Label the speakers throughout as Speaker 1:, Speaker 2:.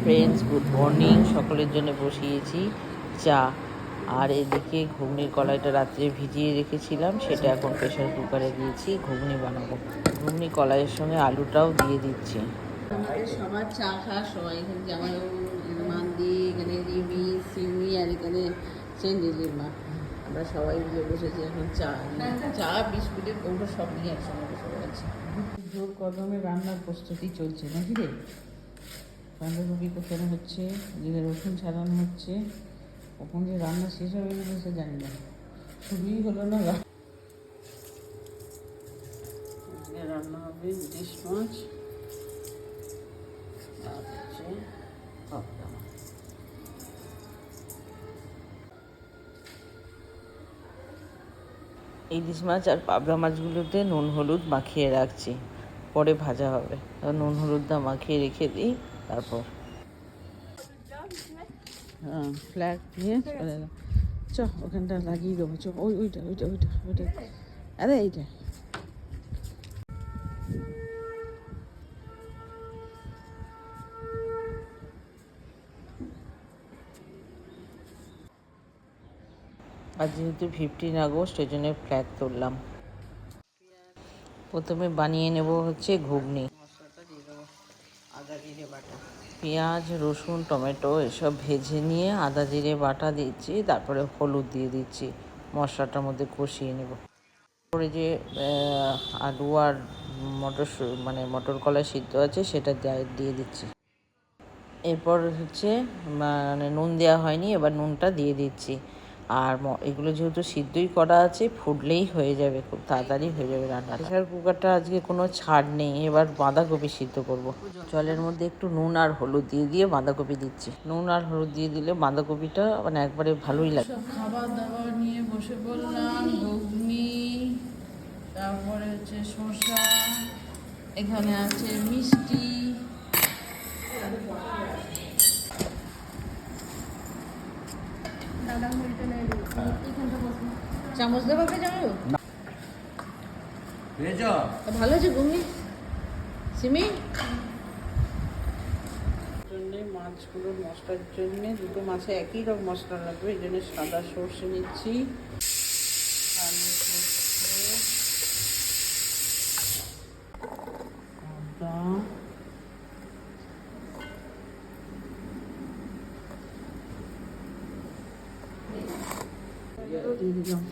Speaker 1: Friends good morning সকলের জন্য বসিয়েছি চা। আর এদিকে ঘুগনির কলাইটা রাত্রে ভিজিয়ে রেখেছিলাম সেটা এখন প্রেশার কুকারে দিয়েছি ঘুগনি বানাবো। ঘুগনি কলাইয়ের সঙ্গে আলুটাও দিয়ে দিচ্ছি।
Speaker 2: সবার চা খাওয়ার সবাই এখানে জামাই মান্দি এখানে রিমি সিমি আর এখানে সেন্ডিলির মা আমরা সবাই মিলে বসেছি এখন চা চা বিস্কুটের কৌটো সব নিয়ে একসঙ্গে বসে পড়েছি জোর কদমে রান্নার প্রস্তুতি চলছে নাকি রে? বাঁধাকপি কোথানো হচ্ছে এদিকে রসুন ছাড়ানো হচ্ছে। কখন যে রান্না শেষ হবে সে জানি না। শুরুই হলো না রান্না। হবে ইলিশ মাছ, আর মাছ।
Speaker 1: ইলিশ মাছ আর পাবদা মাছগুলোতে নুন হলুদ মাখিয়ে রাখছি। পরে ভাজা হবে। নুন হলুদটা মাখিয়ে রেখে দিই। তারপর।
Speaker 2: হ্যাঁ ফ্ল্যাগ দিয়ে চলে এলাম। চ ওখানটা লাগিয়ে দেবো। চ ওই ওইটা ওইটা ওইটা ওইটা। আরে এইটা।
Speaker 1: আর যেহেতু ফিফটিন আগস্ট ওই জন্য ফ্ল্যাগ তুললাম। প্রথমে বানিয়ে নেব হচ্ছে ঘুগনি
Speaker 2: মশলাটা দিয়ে দেবো আদা জিরে বাটা
Speaker 1: পেঁয়াজ, রসুন, টমেটো এসব ভেজে নিয়ে আদা জিরে বাটা দিচ্ছি, তারপরে হলুদ দিয়ে দিচ্ছি। মশলাটার মধ্যে কষিয়ে নেব। তারপরে যে আলু আর মটর মানে মটর কলা সিদ্ধ আছে, সেটা দিয়ে দিচ্ছি। এরপর হচ্ছে মানে নুন দেওয়া হয়নি, এবার নুনটা দিয়ে দিচ্ছি। আর এগুলো যেহেতু সিদ্ধই করা আছে, ফুটলেই হয়ে যাবে, খুব তাড়াতাড়ি হয়ে যাবে রান্না প্রেশার কুকারটা আজকে কোনো ছাড় নেই, এবার বাঁধাকপি সিদ্ধ করব। জলের মধ্যে একটু নুন আর হলুদ দিয়ে দিয়ে বাঁধাকপি দিচ্ছি। নুন আর হলুদ দিয়ে দিলে বাঁধাকপিটা মানে একবারে ভালোই লাগে।
Speaker 2: খাবার দাবার নিয়ে বসে পড়লাম, ঘুগনি, তারপরে হচ্ছে শসা, এখানে আছে মিষ্টি। চামচ দেবো জামাইও তা ভালো আছে ঘুগনি? সিমি? জন্যে মাছগুলোর মশলার জন্যে দুটো মাছে একই রকম মশলা লাগবে এই জন্য সাদা সর্ষে নিচ্ছি। কালো সর্ষে আদা। দিয়ে দিলাম।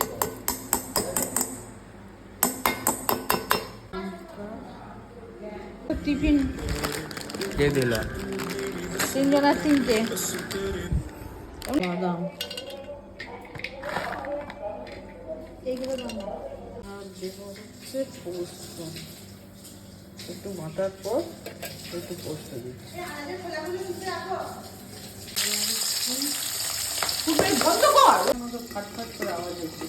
Speaker 2: টিফিন।
Speaker 3: কে দিল?
Speaker 2: তিনজন আর তিনটে। বাদাম। আর দেব হচ্ছে পোস্ত একটু মাথার পর একটু পোস্ত দিচ্ছি। বন্ধ কর। আমাকে ফাট ফাট করে আওয়াজ হচ্ছে।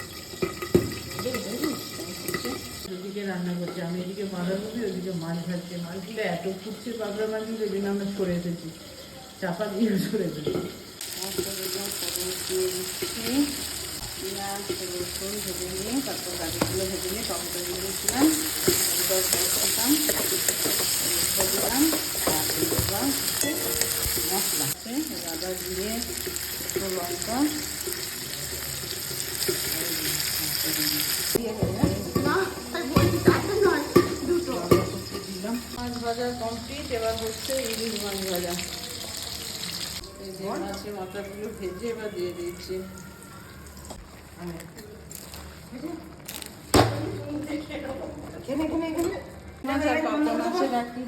Speaker 2: ওদিকে রান্না করছে, আমি এদিকে বাঁধাকপি ওদিকে মাছ ভাজছে মাছগুলো এত ফুটছে পাবড়া মাছগুলো জন্য আমরা সরে এসেছি। চাপা দিয়ে সরে এসেছি। নিয়ে নিয়ে লঙ্কা এবার হচ্ছে ইলিশ মাছ ভাজা এই যে মাছের মাথাগুলো ভেজে এবার দিয়ে দিচ্ছি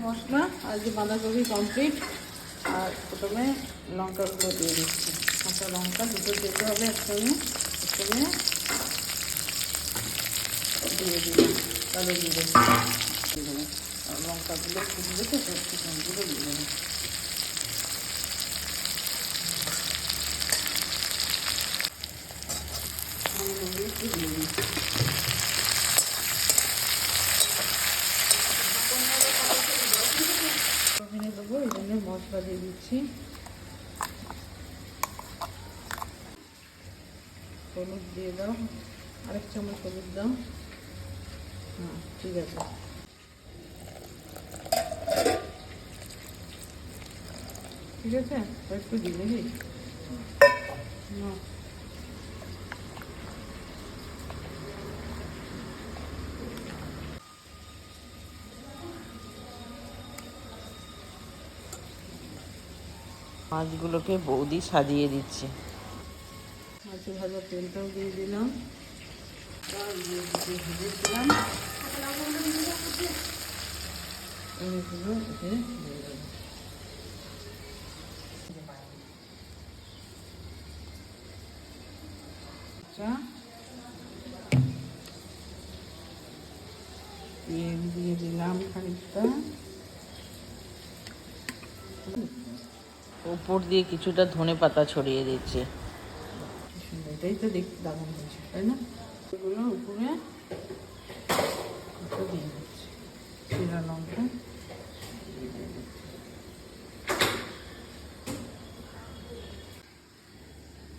Speaker 2: মশলা। আর যে বাঁধাকপি কমপ্লিট আর প্রথমে লঙ্কাগুলো দিয়ে দিচ্ছি। কাঁচা লঙ্কা দুটো দিতে হবে একসঙ্গে। প্রথমে দিয়ে দিলাম। কালো দিয়ে দেবো আর লঙ্কাগুলো ফুটবে তো দিয়ে ওখানে দেবো এই জন্য মশলা দিয়ে দিচ্ছি হলুদ দিয়ে দাও, আরেক চামচ হলুদ দাও। হ্যাঁ ঠিক আছে। ঠিক আছে? একটু নাকি না।
Speaker 1: মাছগুলোকে বৌদি সাজিয়ে দিচ্ছে।
Speaker 2: মাছের ভাজা তেলটাও দিয়ে দিলাম। দিয়ে ভেজেছিলাম এইগুলো দিয়ে দেবো আচ্ছা। তেল দিয়ে দিলাম খানিকটা।
Speaker 1: উপর দিয়ে কিছুটা ধনে পাতা ছড়িয়ে দিচ্ছে।
Speaker 2: এটাই তো দেখতে দারুণ হয়েছে তাই না? এগুলো উপরে দিয়ে দিচ্ছি? লঙ্কা দিয়ে দিলাম।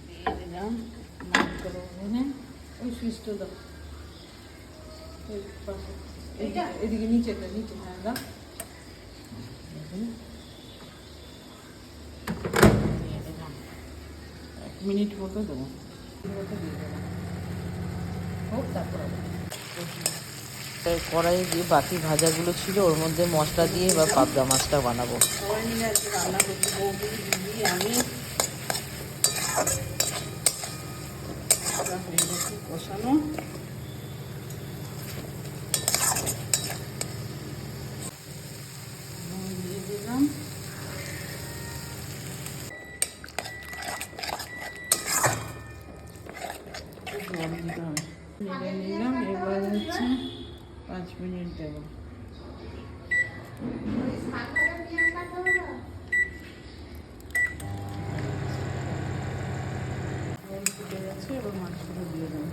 Speaker 2: দিয়ে দিলাম নারকেল ওভেনে ওই সুইচটা দাও। এদিকে- নিচেটা নিচে হ্যাঁ দাও। এক মিনিট মতো দেবো। হোক তারপর
Speaker 1: কড়াইয়ে যে বাকি ভাজাগুলো ছিল ওর মধ্যে মশলা দিয়ে এবার পাবদা মাছটা বানাবো।
Speaker 2: আমি। গেছে কষানো নুন দিয়ে দিলাম একটু জল দিতে হবে নেড়ে নিলাম এবার হচ্ছে পাঁচ মিনিট দেবো জল ফুটে গেছে এবার মাছগুলো দিয়ে দেবো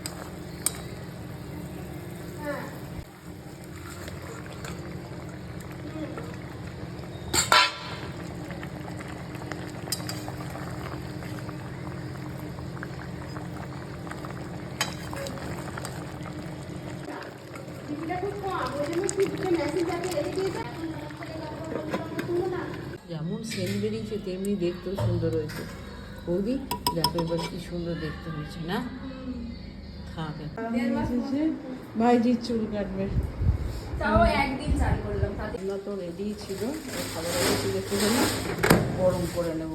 Speaker 2: যেমন সেন বেরিয়েছে তেমনি দেখতেও সুন্দর হয়েছে। বৌদি দেখো এবার কি সুন্দর দেখতে হয়েছে না? এসেছে ভাইজির চুল কাটবে।
Speaker 4: তাও একদিন চাল করলাম তাতে।
Speaker 2: তো রেডি ছিল খাবার আগে একটুখানি গরম করে নেব।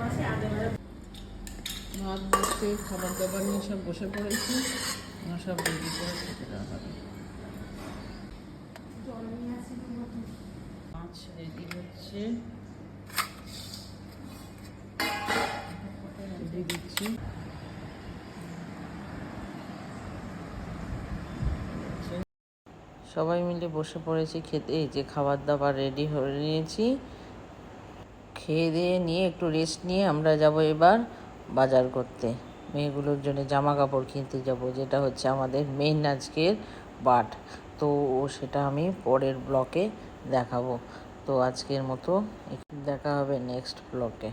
Speaker 4: মাসে আগে মারা
Speaker 2: ভাত বসতে খাবার দাবার নিয়ে সব বসে পড়েছি। আমার সব রেডি করে খেতে দেওয়া হবে। মাছ রেডি হচ্ছে। রেডি দিচ্ছি।
Speaker 1: সবাই মিলে বসে পড়েছি খেতে। এই যে খাবার দাবার রেডি হয়ে নিয়েছি। খেয়ে দিয়ে নিয়ে একটু রেস্ট নিয়ে আমরা যাব এবার। বাজার করতে। মেয়েগুলোর জন্য জামা কাপড় কিনতে যাব, যেটা হচ্ছে আমাদের মেন আজকের বাট তো সেটা আমি পরের ব্লকে দেখাবো। তো আজকের মতো, দেখা হবে নেক্সট ব্লকে